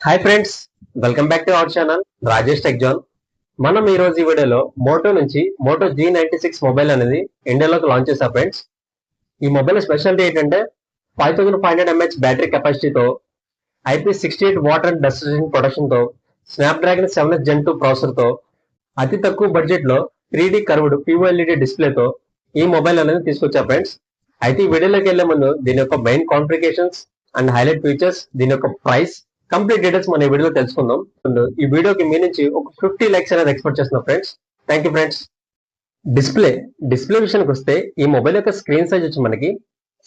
Hi friends welcome back to our channel Rajesh టెక్జాన్ మనం ఈ రోజు ఈ వీడియోలో మోటో నుంచి Moto G ninety six mobile అనేది ఇండియాలోకి లాంచ్ చేశారు ఫ్రెండ్స్ ఈ మొబైల్ స్పెషాలిటీ ఏంటంటే five thousand five hundred M H battery కెపాసిటీతో IP sixty eight water and dust ప్రొడక్షన్తో Snapdragon seven S gen two ప్రాసెసర్తో అతి తక్కువ బడ్జెట్లో త్రీ డి కర్వ్డ్ పిఓఎల్ఈడి డిస్ప్లేతో ఈ మొబైల్ అనేది తీసుకొచ్చారు ఫ్రెండ్స్ అయితే ఈ వీడియోలోకి వెళ్ళే ముందు దీని యొక్క main complications and highlight features దీని యొక్క ప్రైస్ కంప్లీట్ డీటెయిల్స్ మన ఈ వీడియోలో తెలుసుకుందాం. And ఈ వీడియోకి మీ నుంచి ఒక ఫిఫ్టీ లైక్స్ అనేది ఎక్స్పెక్ట్ చేస్తున్నాం friends thank you friends display display విషయానికి వస్తే ఈ మొబైల్ యొక్క స్క్రీన్ సైజ్ వచ్చి మనకి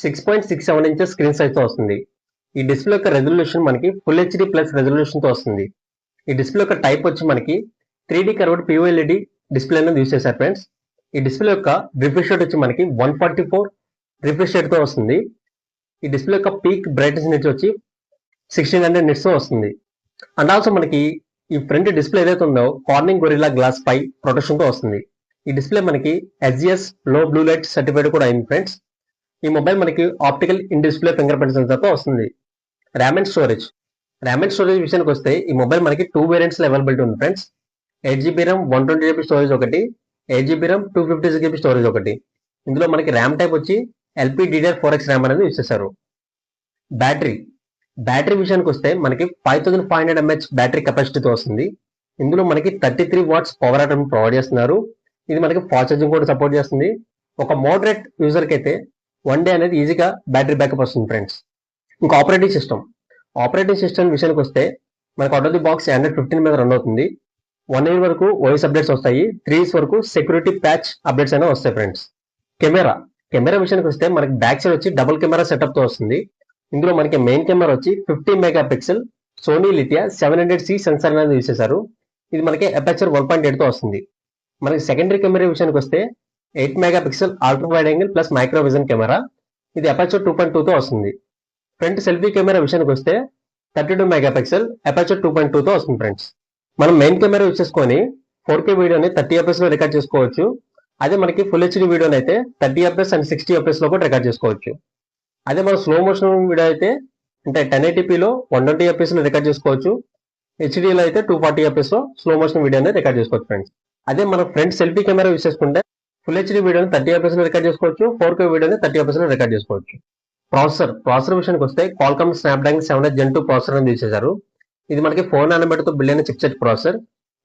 six point six seven inches screen సైజ్తో వస్తుంది. ఈ డిస్ప్లే యొక్క రెజల్యూషన్ మనకి ఫుల్ హెచ్డి ప్లస్ రెజల్యూషన్తో వస్తుంది. ఈ డిస్ప్లే యొక్క టైప్ వచ్చి మనకి three D curved pOLED display అనేది యూస్ చేశారు ఫ్రెండ్స్ ఈ డిస్ప్లే యొక్క రిఫ్రెష్ రేట్ వచ్చి మనకి వన్ ఫార్టీ ఫోర్ రిఫ్రెష్ రేట్తో వస్తుంది. ఈ డిస్ప్లే యొక్క పీక్ బ్రైట్నెస్ నుంచి వచ్చి సిక్స్టీన్ హండ్రెడ్ నిట్స్ వస్తుంది. అండ్ ఆల్సో మనకి ఈ ఫ్రంట్ డిస్ప్లే ఏదైతే ఉందో కార్నింగ్ గొరిల్లా గ్లాస్ పై ప్రొటెక్షన్తో వస్తుంది. ఈ డిస్ప్లే మనకి ఎస్జిఎస్లో బ్లూ లైట్ సర్టిఫైడ్ కూడా అయింది ఫ్రెండ్స్ ఈ మొబైల్ మనకి optical in display finger print సెన్సర్తో వస్తుంది. RAM and storage RAM and storage విషయానికి వస్తే ఈ మొబైల్ మనకి టూ వేరియంట్స్ అవైలబిలిటీ ఉంది friends eight GB RAM one twenty GB storage ఒకటి. Eight GB RAM two fifty GB storage ఒకటి. ఇందులో మనకి ర్యామ్ టైప్ వచ్చి LP DDR four X RAM అనేది యూస్ చేశారు బ్యాటరీ బ్యాటరీ విషయానికి వస్తే మనకి five thousand five hundred MH battery కెపాసిటీతో వస్తుంది. ఇందులో మనకి thirty three watts power atom provide చేస్తున్నారు. ఇది మనకి ఫాస్ట్ ఛార్జింగ్ కూడా సపోర్ట్ చేస్తుంది. ఒక మోడరేట్ యూజర్కి అయితే వన్ డే అనేది ఈజీగా బ్యాటరీ బ్యాకప్ వస్తుంది ఫ్రెండ్స్. ఇంకా ఆపరేటింగ్ సిస్టమ్. ఆపరేటింగ్ సిస్టమ్ విషయానికి వస్తే మనకు out of the box hundred fifteen మీద రన్ అవుతుంది. వన్ ఇయర్ వరకు వాయిస్ అప్డేట్స్ వస్తాయి. త్రీ ఇయర్స్ వరకు సెక్యూరిటీ ప్యాచ్ అప్డేట్స్ అయినా వస్తాయి ఫ్రెండ్స్. కెమెరా. కెమెరా విషయానికి వస్తే మనకి బ్యాక్ సైడ్ వచ్చి డబుల్ కెమెరా సెటప్తో వస్తుంది. ఇందులో మనకి మెయిన్ కెమెరా వచ్చి fifty mega pixel Sony Lytia seven hundred C sensor అనేది యూస్ చేశారు. ఇది మనకి అపాచర్ వన్ పాయింట్ ఎయిట్తో వస్తుంది. మనకి సెకండరీ కెమెరా విషయానికి వస్తే eight megapixel ultra wide angle plus micro vision camera ఇది అపాచర్ టూ పాయింట్తో వస్తుంది. ఫ్రంట్ సెల్ఫీ కెమెరా విషయానికి వస్తే thirty two mega pixel aperture two పాయింట్తో వస్తుంది ఫ్రెండ్స్ మనం మెయిన్ కెమెరా యూస్ చేసుకొని ఫోర్ కే వీడియోని థర్టీ ఎఫ్ఎస్లో రికార్డ్ చేసుకోవచ్చు. అదే మనకి ఫుల్ హెచ్డి వీడియోని అయితే థర్టీ ఎఫ్ఎస్ అండ్ సిక్స్టీ ఎఫ్ఎస్లో కూడా రికార్డ్ చేసుకోవచ్చు. అదే మన స్లో మోషన్ వీడియో అయితే అంటే టెన్ ఎయిటీపీలో వన్ ట్వంటీ ఎఫ్ఎస్ రికార్డ్ చేసుకోవచ్చు. హెచ్డీలో అయితే టూ ఫార్టీ ఎఫ్ఎస్లో స్లో మోషన్ వీడియో అనేది రికార్డ్ చేసుకోవచ్చు ఫ్రెండ్స్ అదే మన ఫ్రంట్ సెల్ఫీ కెమెరా యూస్ చేసుకుంటే ఫుల్ హెచ్డి వీడియోని థర్టీ ఎఫ్ఎస్ రికార్డ్ చేసుకోవచ్చు ఫోర్ కే వీడియోని థర్టీ ఎఫ్ఎస్ రికార్డ్ చేసుకోవచ్చు. ప్రాసెసర్ ప్రాసెసర్ విషయానికి వస్తే Qualcomm Snapdragon seven S gen two processor అని తీసేశారు. ఇది మనకి ఫోర్ నానోమీటర్తో బిల్డ్ అయిన చిప్సెట్ ప్రాసెసర్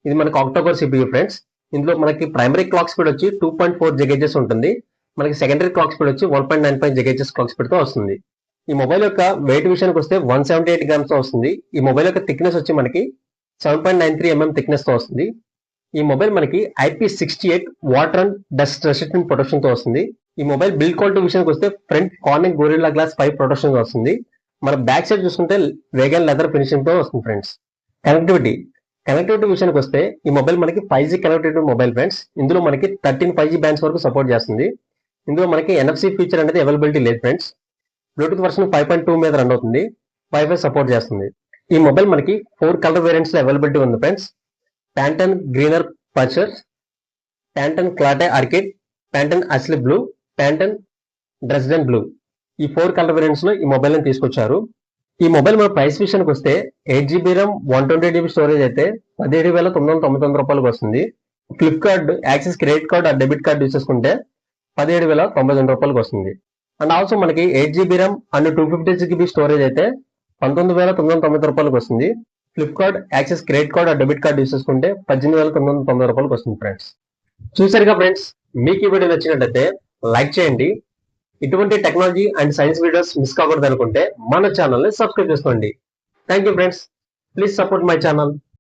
ఇది మనకి అక్టోబర్ సిపియూ ఫ్రెండ్స్ ఇందులో మనకి ప్రైమరీ క్లాక్ స్పీడ్ వచ్చి టూ పాయింట్ ఫోర్ జెగేజెస్ ఉంటుంది. మనకి సెకండరీ క్లాక్ స్పీడ్ వచ్చి వన్ పాయింట్ నైన్ ఫైవ్ జెగేజెస్ క్లాక్ స్పీడ్తో వస్తుంది. ఈ మొబైల్ యొక్క వెయిట్ విషయానికి వస్తే వన్ సెవెంటీ ఎయిట్ గ్రామ్స్తో వస్తుంది. ఈ మొబైల్ యొక్క థిక్నెస్ వచ్చి మనకి seven point nine three MM థిక్నెస్తో వస్తుంది. ఈ మొబైల్ మనకి IP sixty eight water and dust resistant ప్రొటెక్షన్తో వస్తుంది. ఈ మొబైల్ బిల్డ్ క్వాలిటీ విషయానికి వస్తే front Corning Gorilla Glass five ప్రొటెక్షన్తో వస్తుంది. మన బ్యాక్ సైడ్ చూసుకుంటే వేగన్ లెదర్ ఫినిషింగ్తో వస్తుంది ఫ్రెండ్స్ కనెక్టివిటీ కనెక్టివిటీ విషయానికి వస్తే ఈ మొబైల్ మనకి five G connectivity mobile friends ఇందులో మనకి థర్టీన్ ఫైవ్ జీ బ్యాండ్స్ వరకు సపోర్ట్ చేస్తుంది. ఇందులో మనకి ఎన్ఎఫ్సి ఫీచర్ అనేది అవైలబిలిటీ లేదు friends Bluetooth version five point two మీద రన్ అవుతుంది. వైఫై సపోర్ట్ చేస్తుంది. ఈ మొబైల్ మనకి ఫోర్ కలర్ వేరియంట్స్లో అవైలబిలిటీ ఉంది friends Pantone greener pasture Pantone క్లాటే orchid Pantone Ashleigh blue Pantone Dresden blue ఈ ఫోర్ కలర్ వేరియంట్స్లో ఈ మొబైల్ని తీసుకొచ్చారు. ఈ మొబైల్ మన ప్రైస్ విషయానికి వస్తే eight GB RAM one twenty GB storage అయితే పదిహేడు వేల తొమ్మిది వందల తొంభై తొమ్మిది రూపాయలకు వస్తుంది. ఫ్లిప్కార్ట్ యాక్సిస్ క్రెడిట్ కార్డ్ ఆ డెబిట్ కార్డ్ యూస్ చేసుకుంటే పదిహేడు వేల తొంభై తొమ్మిది రూపాయలకు వస్తుంది. అండ్ ఆల్సో మనకి eight GB RAM and two fifty GB storage అయితే పంతొమ్మిది వేల తొమ్మిది వందల తొంభై రూపాయలకు వస్తుంది. Flipkart Axis credit card debit card use చేసుకుంటే పద్దెనిమిది వేల తొమ్మిది వందల తొంభై రూపాయలకు వస్తుంది ఫ్రెండ్స్ చూసారుగా ఫ్రెండ్స్ మీకు ఈ వీడియో నచ్చినట్లయితే లైక్ చేయండి. ఇటువంటి technology and science videos miss కాకూడదు అనుకుంటే మన ఛానల్ని సబ్స్క్రైబ్ చేసుకోండి. Thank you friends please support my channel